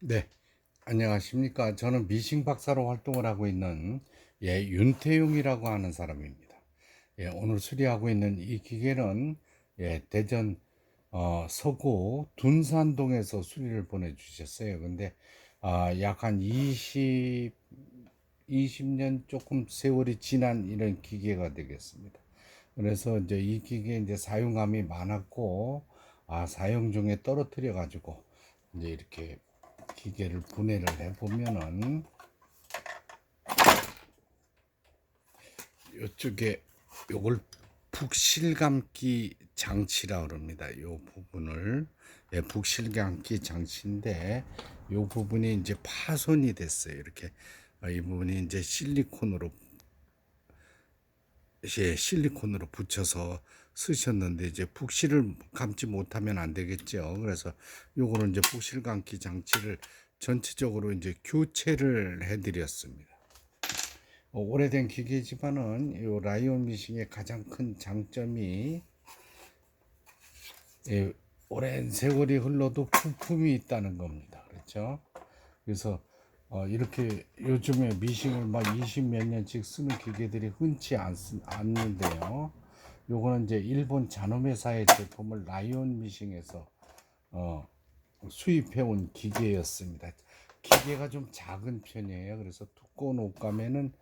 네, 안녕하십니까. 저는 미싱 박사로 활동을 하고 있는 예, 윤태용이라고 하는 사람입니다. 예, 오늘 수리하고 있는 이 기계는 예, 대전 어, 서구 둔산동에서 수리를 보내주셨어요. 근데 아, 약한 20, 20년 조금 세월이 지난 이런 기계가 되겠습니다. 그래서 이제 이 기계 이제 사용감이 많았고 아, 사용 중에 떨어뜨려 가지고 이제 이렇게 기계를 분해를 해 보면은 이쪽에 요걸 북실감기 장치라 그럽니다. 요 부분을 예, 북실감기 장치인데 요 부분이 이제 파손이 됐어요. 이렇게 아, 이 부분이 이제 실리콘으로 예, 실리콘으로 붙여서 쓰셨는데 이제 북실을 감지 못하면 안 되겠죠. 그래서 요거는 이제 북실 감기 장치를 전체적으로 이제 교체를 해드렸습니다. 어, 오래된 기계지만은 요 라이온 미싱의 가장 큰 장점이 예, 오랜 세월이 흘러도 부품이 있다는 겁니다. 그렇죠? 그래서 어, 이렇게 요즘에 미싱을 막 20 몇 년씩 쓰는 기계들이 흔치 않, 않는데요. 요거는 이제 일본 잔홈회사의 제품을 라이온 미싱에서 어, 수입해 온 기계였습니다. 기계가 좀 작은 편이에요. 그래서 두꺼운 옷감에는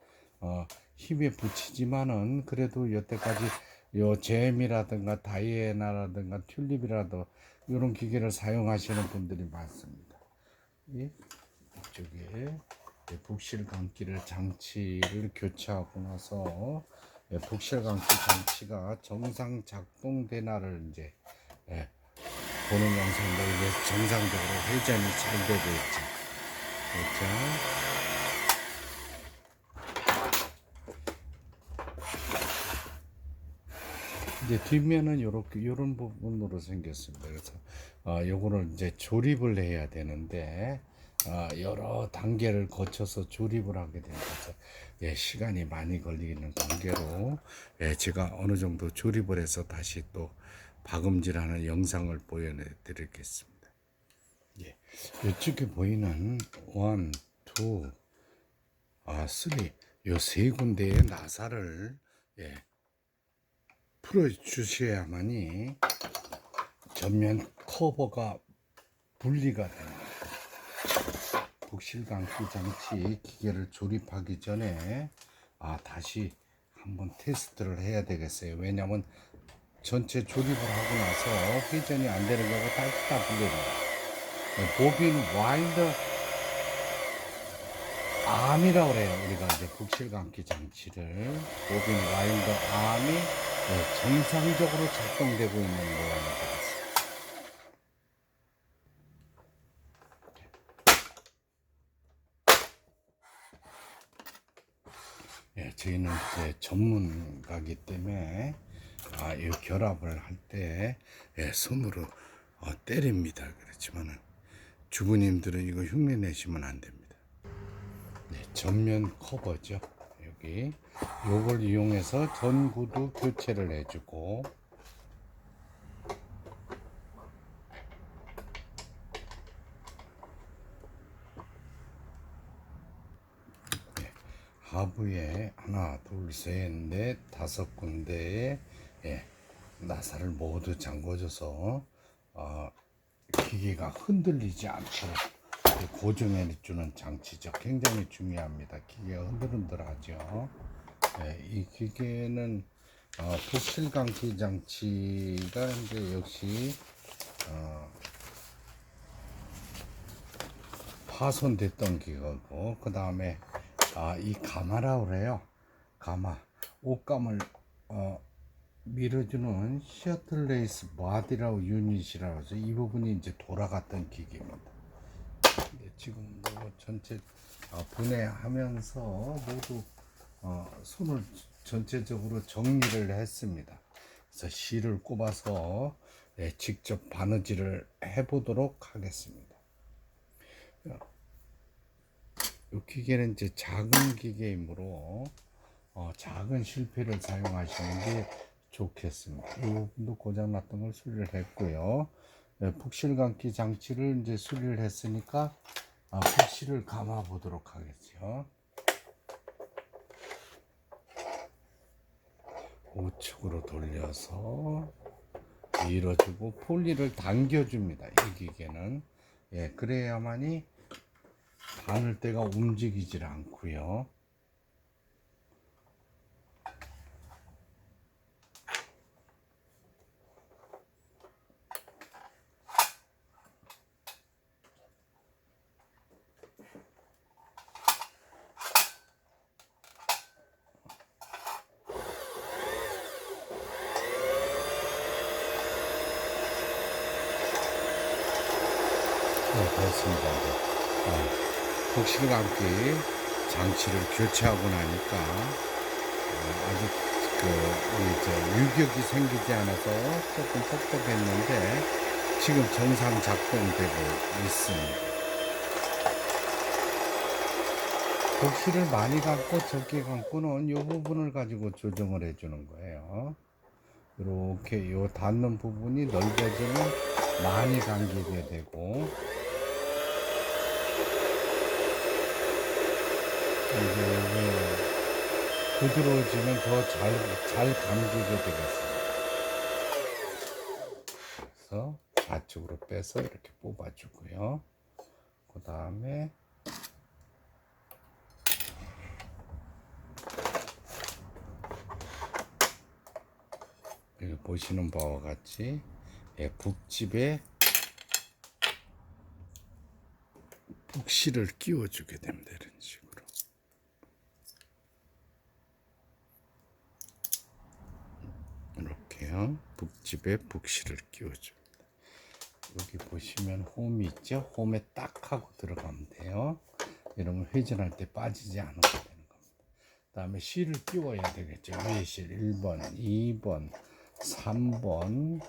어, 힘에 붙이지만은 그래도 여태까지 요 잼이라든가 다이애나라든가 튤립이라도 이런 기계를 사용하시는 분들이 많습니다. 예? 이쪽에 북실 감기를 장치를 교체하고 나서 예, 북실 감기 장치가 정상 작동되나를 이제 예, 보는 영상도 이게 정상적으로 회전이 잘 되고 있죠. 그렇죠? 이제 뒷면은 요렇게 요런 부분으로 생겼습니다. 그래서 어 요거를 이제 조립을 해야 되는데 어 여러 단계를 거쳐서 조립을 하게 되면서 예, 시간이 많이 걸리는 관계로 예, 제가 어느 정도 조립을 해서 다시 또 박음질하는 영상을 보여드리겠습니다. 예, 이쪽에 보이는 원, 투, 아, 쓰리 요세 군데의 나사를 예, 풀어 주셔야만이 전면 커버가 분리가 됩니다. 북실감기 장치 기계를 조립하기 전에 아 다시 한번 테스트를 해야 되겠어요. 왜냐하면 전체 조립을 하고 나서 회전이 안 되는 거가 다시 다 분리됩니다. 보빈 와일드 암이라고 그래요. 우리가 이제 북실감기 장치를 보빈 와일드 암이 네, 정상적으로 작동되고 있는 모양이 되겠습니다. 예, 저희는 이제 전문가기 때문에 아, 이 결합을 할때 예, 손으로 어, 때립니다. 그렇지만은 주부님들은 이거 흉내 내시면 안 됩니다. 네, 전면 커버죠. 여기 요걸 이용해서 전구도 교체를 해주고 하부에 하나 둘 셋 넷 다섯 군데에 예, 나사를 모두 잠궈줘서 어, 기계가 흔들리지 않도록 고정해 주는 장치죠. 굉장히 중요합니다. 기계가 흔들흔들하죠. 네, 이 기계는 어, 북실감기 장치가 이제 역시 어, 파손됐던 기계고 그 다음에 아, 이 가마라고 그래요. 가마 옷감을 어, 밀어주는 셔틀레이스 바디라고 유닛이라고 해서 이 부분이 이제 돌아갔던 기계입니다. 네, 지금 뭐 전체 어, 분해하면서 모두 어, 손을 전체적으로 정리를 했습니다. 그래서 실을 꼽아서 예, 직접 바느질을 해보도록 하겠습니다. 이 기계는 이제 작은 기계이므로 어, 작은 실패를 사용하시는 게 좋겠습니다. 이 부분도 고장 났던 걸 수리를 했고요. 네, 북실감기 장치를 이제 수리를 했으니까 아, 붓실을 감아 보도록 하겠죠. 우측으로 돌려서 밀어주고 폴리를 당겨줍니다. 이 기계는 예 그래야만이 바늘대가 움직이질 않고요. 네, 됐습니다. 복실 감기 장치를 교체하고 나니까 어, 아직 그 이제 유격이 생기지 않아서 조금 뻑뻑했는데 지금 정상 작동되고 있습니다. 복실을 많이 감고 적게 감고는 이 부분을 가지고 조정을 해주는 거예요. 이렇게 요 닿는 부분이 넓어지면 많이 감기게 되고 이게 부드러워지면 더 잘 잘 감기게 되겠습니다. 그래서 좌측으로 빼서 이렇게 뽑아주고요. 그 다음에 여기 보시는 바와 같이 예, 북집에 북실을 끼워주게 됩니다. 이런 식으로. 이렇게요. 북집에 북실을 끼워줍니다. 여기 보시면 홈이 있죠? 홈에 딱 하고 들어가면 돼요. 이러면 회전할 때 빠지지 않아도 되는 겁니다. 다음에 실을 끼워야 되겠죠. 위에 실 1번, 2번, 3번,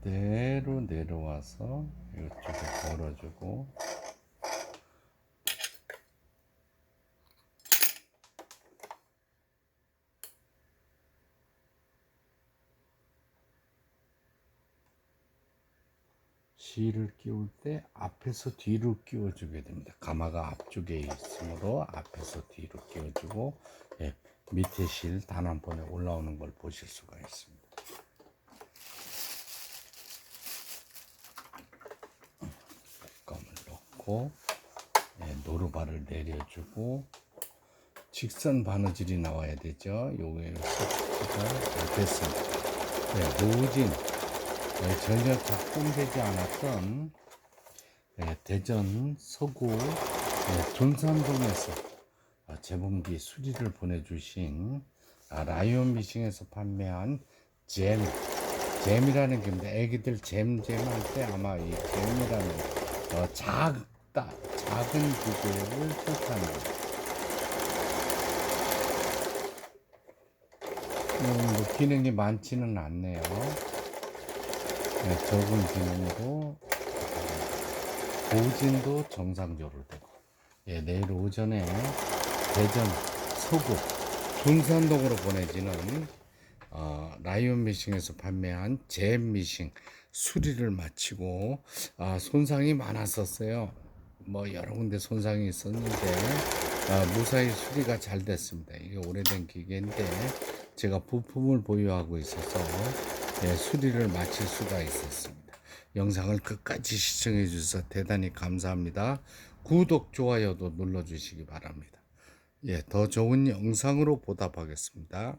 그대로 내려와서 이쪽에 걸어주고 실을 끼울 때 앞에서 뒤로 끼워주게 됩니다. 가마가 앞쪽에 있으므로 앞에서 뒤로 끼워주고 예, 밑에 실 단 한 번에 올라오는 걸 보실 수가 있습니다. 껌을 넣고 예, 노루발을 내려주고 직선 바느질이 나와야 되죠. 요게 됐습니다. 네, 노진 네, 전혀 작동되지 않았던 네, 대전 서구 네, 존산동에서 아, 재봉기 수리를 보내주신 아, 라이온 미싱에서 판매한 잼 잼이라는 겁니다. 애기들 잼잼 할 때 아마 이 잼이라는 어, 작다 작은 기계를 뜻하는. 음, 뭐 기능이 많지는 않네요. 네, 적은 기능으로 보진도 정상적으로 되고 예, 내일 오전에 대전 서구 존산동으로 보내지는 어, 라이온 미싱에서 판매한 잼 미싱 수리를 마치고 아, 손상이 많았었어요. 뭐 여러 군데 손상이 있었는데 아, 무사히 수리가 잘 됐습니다. 이게 오래된 기계인데 제가 부품을 보유하고 있어서 예, 수리를 마칠 수가 있었습니다. 영상을 끝까지 시청해 주셔서 대단히 감사합니다. 구독, 좋아요도 눌러 주시기 바랍니다. 예, 더 좋은 영상으로 보답하겠습니다.